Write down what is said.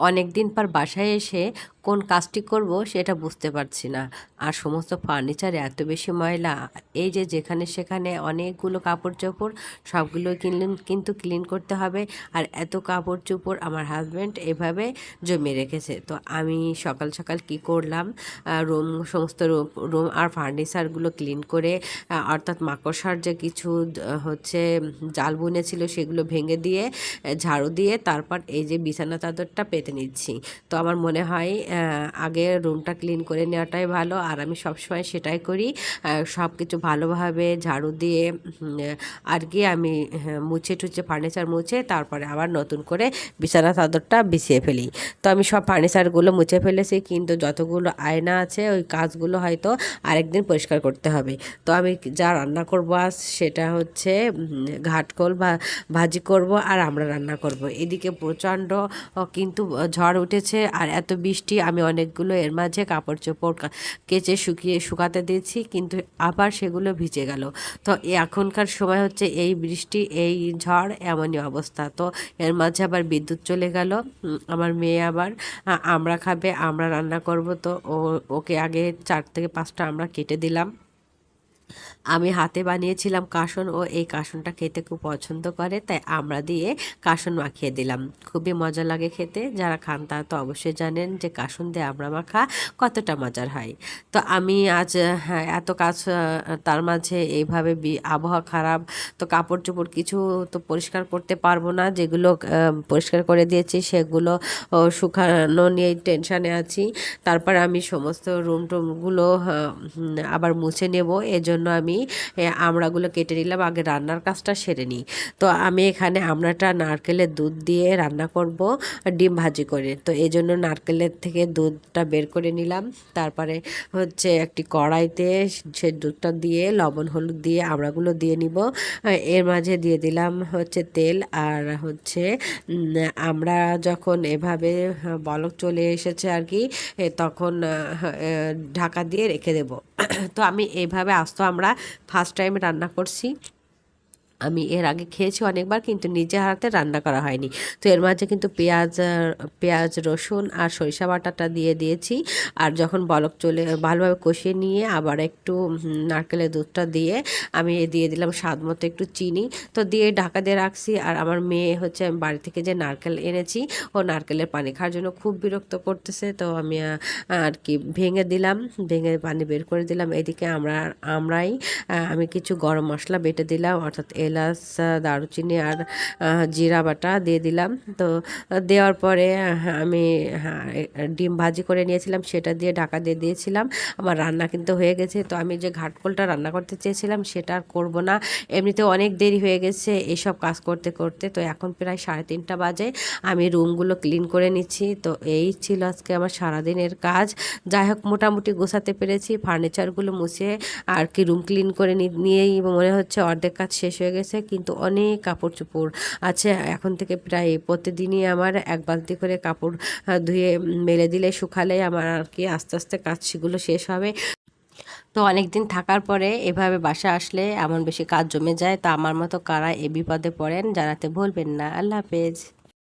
অনেক দিন পর বাসায় এসে কোন কাজটি করব সেটা বুঝতে পারছি না। আর সমস্ত ফার্নিচার এত বেশি ময়লা, এই যে যেখানে সেখানে অনেকগুলো কাপড় চোপড় সবগুলো কিনলেন, কিন্তু ক্লিন করতে হবে। আর এত কাপড় চোপড় আমার হাজব্যান্ড এভাবে জমিয়ে রেখেছে। তো আমি সকাল সকাল কি করলাম? রুম, সমস্ত রুম আর ফার্নিচারগুলো ক্লিন করে অর্থাৎ মাকড়সার যে কিছু হচ্ছে জাল বুনেছিল সেগুলো ভেঙে দিয়ে ঝাড়ু দিয়ে, তারপর এই যে বিছানা চাদরটা পেতে নিচ্ছি। তো আমার মনে হয় আগে রুমটা ক্লিন করে নেওয়াটাই ভালো। আর আমি সবসময় সেটাই করি সব কিছু ভালোভাবে ঝাড়ু দিয়ে আর কি আমি হ্যাঁ, মুছে টুছে ফার্নিচার মুছে তারপরে আবার নতুন করে বিছানা চাদরটা বিছিয়ে ফেলি। তো আমি সব ফার্নিচারগুলো মুছে ফেলেছি কিন্তু যতগুলো আয়না আছে ওই কাজগুলো হয়তো আরেকদিন পরিষ্কার করতে হবে। তো আমি যা রান্না করব আজ সেটা হচ্ছে ঘাটকোল বা ভাজি করব আর আমরা রান্না করব। এদিকে প্রচণ্ড কিন্তু ঝড় উঠেছে আর এত বৃষ্টি, আমি অনেকগুলো এর মাঝে কাপড় চোপড় কেচে শুকিয়ে শুকাতে দিয়েছি, কিন্তু আবার সেগুলো ভিজে গেল। তো এখনকার সময় হচ্ছে এই বৃষ্টি, এই ঝড়, এমনই অবস্থা। তো এর মাঝে আবার বিদ্যুৎ চলে গেল আমার মেয়ে আবার আমরা খাবে, আমরা রান্না করব, তো ওকে আগে চার থেকে পাঁচটা আমরা কেটে দিলাম। আমি হাতে বানিয়েছিলাম কাসন ও এই কাসনটা খেতে খুব পছন্দ করে তাই আমরা দিয়ে কাসন মাখিয়ে দিলাম। খুবই মজা লাগে খেতে যারা খান তারা তো অবশ্যই জানেন যে কাসন দিয়ে আমরা মাখা কতটা মজার হয়। তো আমি আজ হ্যাঁ, এত কাজ তার মাঝে এইভাবে আবহাওয়া খারাপ তো কাপড় চোপড় কিছু তো পরিষ্কার করতে পারব না যেগুলো পরিষ্কার করে দিয়েছি সেগুলো শুকানো নিয়ে টেনশানে আছি। তারপর আমি সমস্ত রুম টুমগুলো আবার মুছে নেব এজন্য আমি এ, আমড়াগুলো কেটে নিলাম। আগে রান্নার কাজটা সেরে নিই। তো আমি এখানে আমড়াটা নারকেলের দুধ দিয়ে রান্না করব ডিম ভাজি করে। তো এই জন্য নারকেলের থেকে দুধটা বের করে নিলাম। তারপরে হচ্ছে একটি কড়াইতে সে দুধটা দিয়ে লবণ হলুদ দিয়ে আমড়াগুলো দিয়ে নিব। এর মাঝে দিয়ে দিলাম হচ্ছে তেল আর হচ্ছে আমরা যখন এভাবে বলক চলে এসেছে আর কি তখন আহ, ঢাকা দিয়ে রেখে দেব। তো আমি এইভাবে আস্ত আমরা ফার্স্ট টাইম রান্না করছি। আমি এর আগে খেয়েছি অনেকবার, কিন্তু নিজে হাতে রান্না করা হয়নি। তো এর মাঝে কিন্তু পেঁয়াজ পেঁয়াজ, রসুন আর সরিষা বাটাটা দিয়ে দিয়েছি। আর যখন বলক চলে, ভালোভাবে কষিয়ে নিয়ে আবার একটু নারকেলের দুধটা দিয়ে আমি দিয়ে দিলাম স্বাদ মতো একটু চিনি। তো দিয়ে ঢাকা দিয়ে রাখছি আর আমার মেয়ে হচ্ছে আমি বাড়ি থেকে যে নারকেল এনেছি, ও নারকেলের পানি খাওয়ার জন্য খুব বিরক্ত করতেছে। তো আমি আর কি ভেঙে দিলাম, ভেঙে পানি বের করে দিলাম। এদিকে আমরা, আমরাই আমি কিছু গরম মশলা বেটে দিলাম, অর্থাৎ এলাচ দারুচিনি আর জিরা বাটা দিয়ে দিলাম। তো দেওয়ার পরে আমি হ্যাঁ, ডিম ভাজি করে নিয়েছিলাম সেটা দিয়ে ঢাকা দিয়ে দিয়েছিলাম। আমার রান্না কিন্তু হয়ে গেছে। তো আমি যে ঘাটকোলটা রান্না করতে চেয়েছিলাম সেটা আর করব না। এমনিতে অনেক দেরি হয়ে গেছে এইসব কাজ করতে করতে। তো এখন প্রায় সাড়ে তিনটা বাজে। আমি রুমগুলো ক্লিন করে নিচ্ছি। তো এই ছিল আজকে আমার সারাদিনের কাজ। যাই হোক মোটামুটি গোছাতে পেরেছি। ফার্নিচারগুলো মুছে আর কি রুম ক্লিন করে নিয়েই মনে হচ্ছে অর্ধেক কাজ শেষ হয়ে গেছে, কিন্তু অনেক কাপড় চোপড় আছে। এখন থেকে প্রায় প্রতিদিনই আমার এক বালতি করে কাপড় ধুয়ে মেলে দিলে, শুকালে আমার আর কি আস্তে আস্তে কাজ সেগুলো শেষ হবে। তো অনেক দিন থাকার পরে এভাবে বাসা আসলে এমন বেশি কাজ জমে যায়, তা আমার মতো কারা এ বিপদে পড়েন জানাতে ভুলবেন না। আল্লাহ হাফেজ।